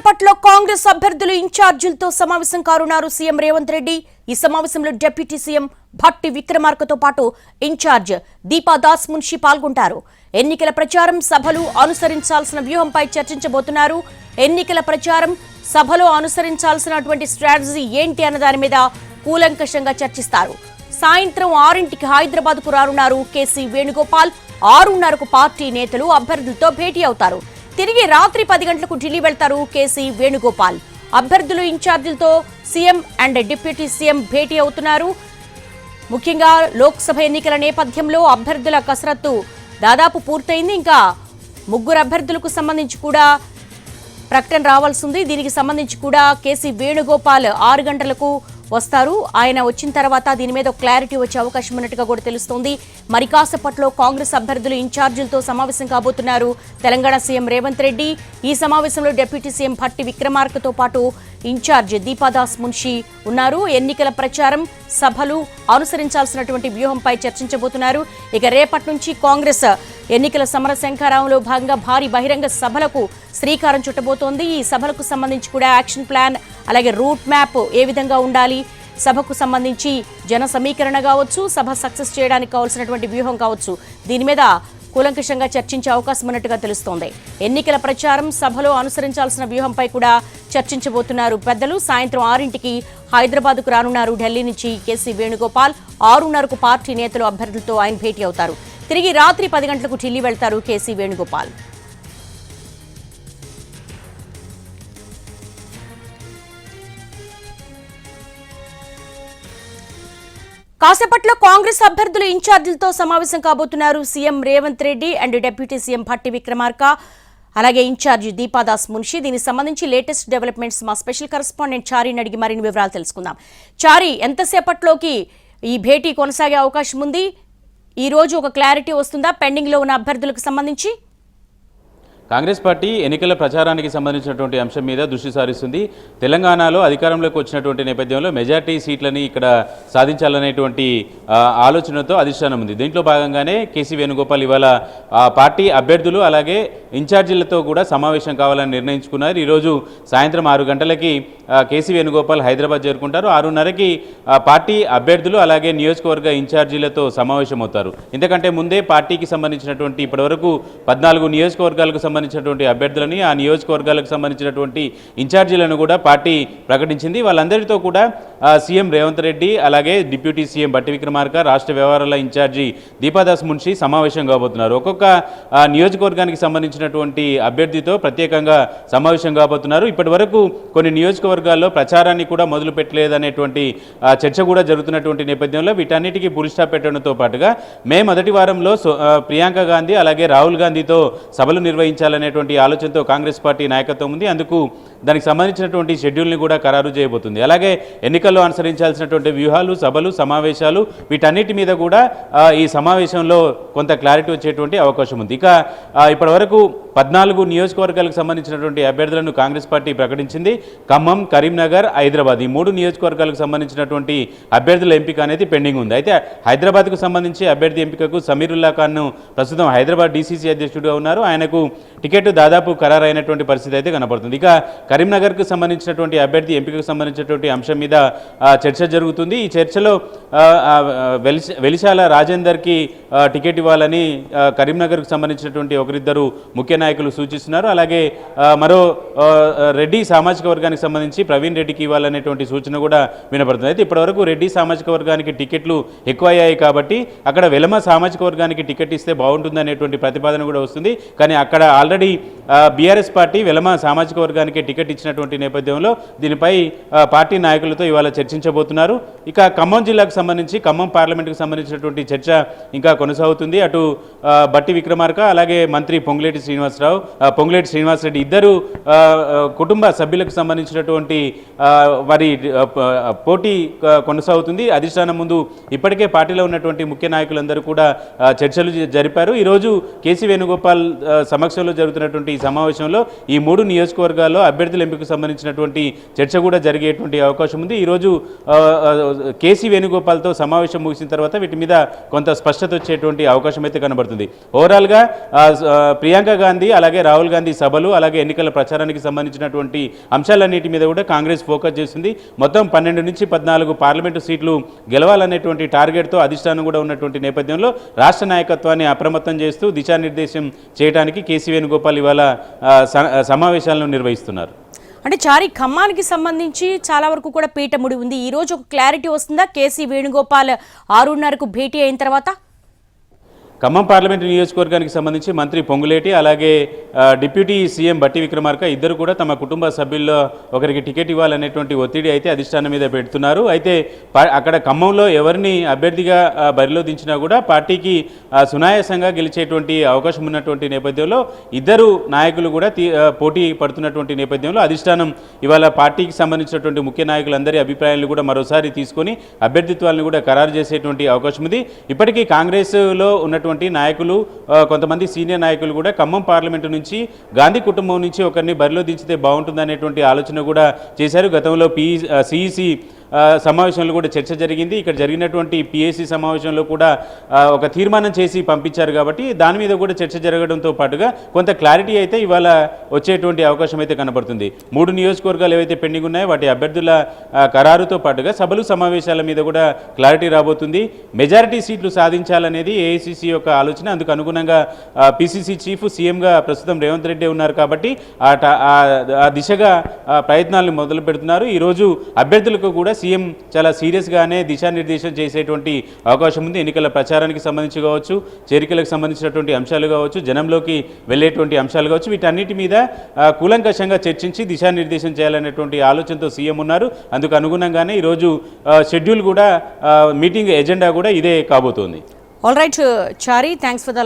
కాసేపట్లో కాంగ్రెస్ అభ్యర్థులు ఇన్ఛార్జీలతో సమావేశం కానున్నారు సీఎం రేవంత్ రెడ్డి. ఈ సమావేశంలో డిప్యూటీ సీఎం భట్టి విక్రమార్కతో పాటు ఇన్ఛార్జ్ దీపా దాస్ మున్షి పాల్గొంటారు. ఎన్నికల ప్రచారం సభలు అనుసరించాల్సిన వ్యూహంపై చర్చించబోతున్నారు. ఎన్నికల ప్రచారం సభలో అనుసరించాల్సినటువంటి స్ట్రాటజీ ఏంటి అన్న దాని మీద కూలంకషంగా చర్చిస్తారు. సాయంత్రం ఆరింటికి హైదరాబాద్కు రానున్నారు కేసీ వేణుగోపాల్. ఆరున్నరకు పార్టీ నేతలు అభ్యర్థులతో భేటీ అవుతారు. తిరిగి రాత్రి పది గంటలకు ఢిల్లీ వెళ్తారు కేసీ వేణుగోపాల్. అభ్యర్థులు ఇన్ఛార్జీలతో సీఎం అండ్ డిప్యూటీ సీఎం భేటీ అవుతున్నారు. ముఖ్యంగా లోక్సభ ఎన్నికల నేపథ్యంలో అభ్యర్థుల కసరత్తు దాదాపు పూర్తయింది. ఇంకా ముగ్గురు అభ్యర్థులకు సంబంధించి కూడా ప్రకటన రావాల్సింది దీనికి సంబంధించి కూడా కేసీ వేణుగోపాల్ ఆరు గంటలకు వస్తారు. ఆయన వచ్చిన తర్వాత దీని మీద క్లారిటీ వచ్చే అవకాశం ఉన్నట్టుగా కూడా తెలుస్తోంది. మరి కాసేపట్లో కాంగ్రెస్ అభ్యర్థులు ఇన్ఛార్జీలతో సమావేశం కాబోతున్నారు. తెలంగాణ సీఎం రేవంత్ రెడ్డి ఈ సమావేశంలో డిప్యూటీ సీఎం భట్టి విక్రమార్కతో పాటు ఇన్ఛార్జ్ దీపాదాస్ మున్షి ఉన్నారు. ఎన్నికల ప్రచారం సభలు అనుసరించాల్సినటువంటి వ్యూహంపై చర్చించబోతున్నారు. ఇక రేపటి నుంచి కాంగ్రెస్ ఎన్నికల సమర శంఖారావంలో భాగంగా భారీ బహిరంగ సభలకు శ్రీకారం చుట్టబోతోంది. ఈ సభలకు సంబంధించి కూడా యాక్షన్ ప్లాన్ అలాగే రూట్ మ్యాప్ ఏ విధంగా ఉండాలి సభకు సంబంధించి జన సమీకరణ కావచ్చు సభ సక్సెస్ చేయడానికి కావాల్సినటువంటి వ్యూహం కావచ్చు. దీని మీద కూలంకషంగా చర్చించే అవకాశం ఉన్నట్టుగా తెలుస్తోంది. ఎన్నికల ప్రచారం సభలో అనుసరించాల్సిన వ్యూహంపై కూడా చర్చించబోతున్నారు పెద్దలు. సాయంత్రం ఆరింటికి హైదరాబాద్కు రానున్నారు ఢిల్లీ నుంచి కేసీ వేణుగోపాల్. ఆరున్నరకు పార్టీ నేతలు అభ్యర్థులతో ఆయన భేటీ అవుతారు. తిరిగి రాత్రి పది గంటలకు ఢిల్లీ వెళ్తారు కేసీ వేణుగోపాల్. కాసేపట్లో కాంగ్రెస్ అభ్యర్థులు ఇన్ఛార్జీలతో సమావేశం కాబోతున్నారు CM Revanth Reddy and deputy CM Bhatti Vikramarka. అలాగే ఇన్ఛార్జి దీపాదాస్ మున్షి. దీనికి సంబంధించి లేటెస్ట్ డెవలప్మెంట్స్ మా స్పెషల్ కరెస్పాండెంట్ చారీని అడిగి మరిన్ని వివరాలు తెలుసుకుందాం. చారీ ఎంతసేపట్లోకి ఈ భేటీ కొనసాగే అవకాశం ఉంది? ఈ రోజు ఒక క్లారిటీ వస్తుందా? పెండింగ్లో ఉన్న అభ్యర్థులకు సంబంధించి? కాంగ్రెస్ పార్టీ ఎన్నికల ప్రచారానికి సంబంధించినటువంటి అంశం మీద దృష్టి సారిస్తుంది. తెలంగాణలో అధికారంలోకి వచ్చినటువంటి నేపథ్యంలో మెజార్టీ సీట్లని ఇక్కడ సాధించాలనేటువంటి ఆలోచనతో అధిష్టానం ఉంది. దీంట్లో భాగంగానే కేసీ వేణుగోపాల్ ఇవాళ పార్టీ అభ్యర్థులు అలాగే ఇన్ఛార్జీలతో కూడా సమావేశం కావాలని నిర్ణయించుకున్నారు. ఈరోజు సాయంత్రం ఆరు గంటలకి కేసీ వేణుగోపాల్ హైదరాబాద్ చేరుకుంటారు. ఆరున్నరకి పార్టీ అభ్యర్థులు అలాగే నియోజకవర్గ ఇన్ఛార్జీలతో సమావేశమవుతారు. ఎందుకంటే ముందే పార్టీకి సంబంధించినటువంటి ఇప్పటివరకు పద్నాలుగు నియోజకవర్గాలకు సంబంధించి సంబంధించినటువంటి అభ్యర్థులని ఆ నియోజకవర్గాలకు సంబంధించినటువంటి ఇన్ఛార్జీలను కూడా పార్టీ ప్రకటించింది. వాళ్ళందరితో కూడా సీఎం రేవంత్ రెడ్డి అలాగే డిప్యూటీ సీఎం బట్టి విక్రమార్క రాష్ట్ర వ్యవహారాల ఇన్ఛార్జి దీపాదాస్ మున్షి సమావేశం కాబోతున్నారు. ఒక్కొక్క నియోజకవర్గానికి సంబంధించినటువంటి అభ్యర్థితో ప్రత్యేకంగా సమావేశం కాబోతున్నారు. ఇప్పటి వరకు కొన్ని నియోజకవర్గాల్లో ప్రచారాన్ని కూడా మొదలు పెట్టలేదనేటువంటి చర్చ కూడా జరుగుతున్నటువంటి నేపథ్యంలో వీటన్నిటికీ పులి స్టాప్ పెట్టడంతో పాటుగా మే మొదటి వారంలో సో- ప్రియాంక గాంధీ అలాగే రాహుల్ గాంధీతో సభలు నిర్వహించాలనేటువంటి ఆలోచనతో కాంగ్రెస్ పార్టీ నాయకత్వం ఉంది. అందుకు దానికి సంబంధించినటువంటి షెడ్యూల్ని కూడా ఖరారు చేయబోతుంది. అలాగే ఎన్నికల్లో అనుసరించాల్సినటువంటి వ్యూహాలు సభలు సమావేశాలు వీటన్నిటి మీద కూడా ఈ సమావేశంలో కొంత క్లారిటీ వచ్చేటువంటి అవకాశం ఉంది. ఇక ఇప్పటివరకు పద్నాలుగు నియోజకవర్గాలకు సంబంధించినటువంటి అభ్యర్థులను కాంగ్రెస్ పార్టీ ప్రకటించింది. ఖమ్మం కరీంనగర్ హైదరాబాద్ ఈ మూడు నియోజకవర్గాలకు సంబంధించినటువంటి అభ్యర్థుల ఎంపిక అనేది పెండింగ్ ఉంది. అయితే హైదరాబాద్కు సంబంధించి అభ్యర్థి ఎంపికకు సమీరుల్లా ఖాన్ను ప్రస్తుతం హైదరాబాద్ డీసీసీ అధ్యక్షుడిగా ఉన్నారు. ఆయనకు టికెట్ దాదాపు ఖరారైనటువంటి పరిస్థితి అయితే కనపడుతుంది. ఇక కరీంనగర్కు సంబంధించినటువంటి అభ్యర్థి ఎంపికకు సంబంధించినటువంటి అంశం మీద చర్చ జరుగుతుంది. ఈ చర్చలో ఆ, వెలిశాల రాజేందర్కి టికెట్ ఇవ్వాలని కరీంనగర్కు సంబంధించినటువంటి ఒకరిద్దరు ముఖ్య నాయకులు సూచిస్తున్నారు. అలాగే మరో రెడ్డి సామాజిక వర్గానికి సంబంధించి ప్రవీణ్ రెడ్డికి ఇవ్వాలనేటువంటి సూచన కూడా వినపడుతుంది. అయితే ఇప్పటివరకు రెడ్డి సామాజిక వర్గానికి టికెట్లు ఎక్కువయ్యాయి కాబట్టి అక్కడ వెలమ సామాజిక వర్గానికి టికెట్ ఇస్తే బాగుంటుంది అనేటువంటి ప్రతిపాదన కూడా వస్తుంది. కానీ అక్కడ ఆల్రెడీ బీఆర్ఎస్ పార్టీ వెలమ సామాజిక వర్గానికి టికెట్ ఇచ్చినటువంటి నేపథ్యంలో దీనిపై పార్టీ నాయకులతో ఇవాళ చర్చించబోతున్నారు. ఇక ఖమ్మం జిల్లాకు సంబంధించి ఖమ్మం పార్లమెంటుకు సంబంధించినటువంటి చర్చ ఇంకా కొనసాగుతుంది. అటు బట్టి విక్రమార్క అలాగే మంత్రి పొంగులేటి శ్రీనివాసరావు పొంగులేటి శ్రీనివాసరెడ్డి ఇద్దరు కుటుంబ సభ్యులకు సంబంధించినటువంటి వారి పోటీ కొనసాగుతుంది. అధిష్టానం ముందు ఇప్పటికే పార్టీలో ఉన్నటువంటి ముఖ్య నాయకులందరూ కూడా చర్చలు జరిపారు. ఈరోజు కేసీ వేణుగోపాల్ సమక్షంలో జరుగుతున్నటువంటి ఈ సమావేశంలో ఈ మూడు నియోజకవర్గాల్లో అభ్యర్థుల ఎంపికకు సంబంధించినటువంటి చర్చ కూడా జరిగేటువంటి అవకాశం ఉంది. ఈరోజు కేసీ వేణుగోపాల్ ప్రిన్సిపాల్తో సమావేశం ముగిసిన తర్వాత వీటి మీద కొంత స్పష్టత వచ్చేటువంటి అవకాశం అయితే కనబడుతుంది. ఓవరాల్గా ప్రియాంక గాంధీ అలాగే రాహుల్ గాంధీ సభలు అలాగే ఎన్నికల ప్రచారానికి సంబంధించినటువంటి అంశాలన్నిటి మీద కూడా కాంగ్రెస్ ఫోకస్ చేసింది. మొత్తం పన్నెండు నుంచి పద్నాలుగు పార్లమెంటు సీట్లు గెలవాలనేటువంటి టార్గెట్తో అధిష్టానం కూడా ఉన్నటువంటి నేపథ్యంలో రాష్ట్ర నాయకత్వాన్ని అప్రమత్తం చేస్తూ దిశానిర్దేశం చేయడానికి కేసీ వేణుగోపాల్ ఇవాళ స- సమావేశాలను నిర్వహిస్తున్నారు. అంటే చారి ఖమ్మానికి సంబంధించి చాలా వరకు కూడా పీఠముడి ఉంది. ఈ రోజు ఒక క్లారిటీ వస్తుందా? కేసీ వేణుగోపాల్ ఆరున్నరకు భేటీ అయిన తర్వాత? ఖమ్మం పార్లమెంటు నియోజకవర్గానికి సంబంధించి మంత్రి పొంగులేటి అలాగే డిప్యూటీ సీఎం బట్టి విక్రమార్క ఇద్దరు కూడా తమ కుటుంబ సభ్యుల్లో ఒకరికి టికెట్ ఇవ్వాలనేటువంటి ఒత్తిడి అయితే అధిష్టానం మీద పెడుతున్నారు. అయితే అక్కడ ఖమ్మంలో ఎవరిని అభ్యర్థిగా బరిలో దించినా కూడా పార్టీకి సునాయాసంగా గెలిచేటువంటి అవకాశం ఉన్నటువంటి నేపథ్యంలో ఇద్దరు నాయకులు కూడా తీ- పోటీ పడుతున్నటువంటి నేపథ్యంలో అధిష్టానం ఇవాళ పార్టీకి సంబంధించినటువంటి ముఖ్య నాయకులందరి అభిప్రాయాలను కూడా మరోసారి తీసుకొని అభ్యర్థిత్వాలను కూడా ఖరారు చేసేటువంటి అవకాశం ఉంది. ఇప్పటికీ కాంగ్రెస్లో ఉన్నటువంటి నాయకులు కొంతమంది సీనియర్ నాయకులు కూడా ఖమ్మం పార్లమెంటు నుంచి గాంధీ కుటుంబం నుంచి ఒకరిని బరిలో దించితే బాగుంటుంది అనేటువంటి ఆలోచన కూడా చేశారు. గతంలో పి సిఈసి సమావేశంలో కూడా చర్చ జరిగింది. ఇక్కడ జరిగినటువంటి పిఏసీ సమావేశంలో కూడా ఒక తీర్మానం చేసి పంపించారు కాబట్టి దాని మీద కూడా చర్చ జరగడంతో పాటుగా కొంత క్లారిటీ అయితే ఇవాళ వచ్చేటువంటి అవకాశం అయితే కనబడుతుంది. మూడు నియోజకవర్గాలు ఏవైతే పెండింగ్ ఉన్నాయో వాటి అభ్యర్థుల ఖరారుతో పాటుగా సభలు సమావేశాల మీద కూడా క్లారిటీ రాబోతుంది. మెజారిటీ సీట్లు సాధించాలనేది ఏఐసిసి యొక్క ఆలోచన. అందుకు అనుగుణంగా పిసిసి చీఫ్ సీఎంగా ప్రస్తుతం రేవంత్ రెడ్డి ఉన్నారు కాబట్టి ఆ ట- ఆ- దిశగా ప్రయత్నాలను మొదలు పెడుతున్నారు. ఈరోజు అభ్యర్థులకు కూడా సీఎం చాలా సీరియస్గానే దిశానిర్దేశం చేసేటువంటి అవకాశం ఉంది. ఎన్నికల ప్రచారానికి సంబంధించి కావచ్చు చేరికలకు సంబంధించినటువంటి అంశాలు కావచ్చు జనంలోకి వెళ్ళేటువంటి అంశాలు కావచ్చు వీటన్నిటి మీద కూలంకషంగా చర్చించి దిశానిర్దేశం చేయాలనేటువంటి ఆలోచనతో సీఎం ఉన్నారు. అందుకు అనుగుణంగానే ఈరోజు షెడ్యూల్ కూడా మీటింగ్ ఎజెండా కూడా ఇదే కాబోతోంది. All right Chari thanks for the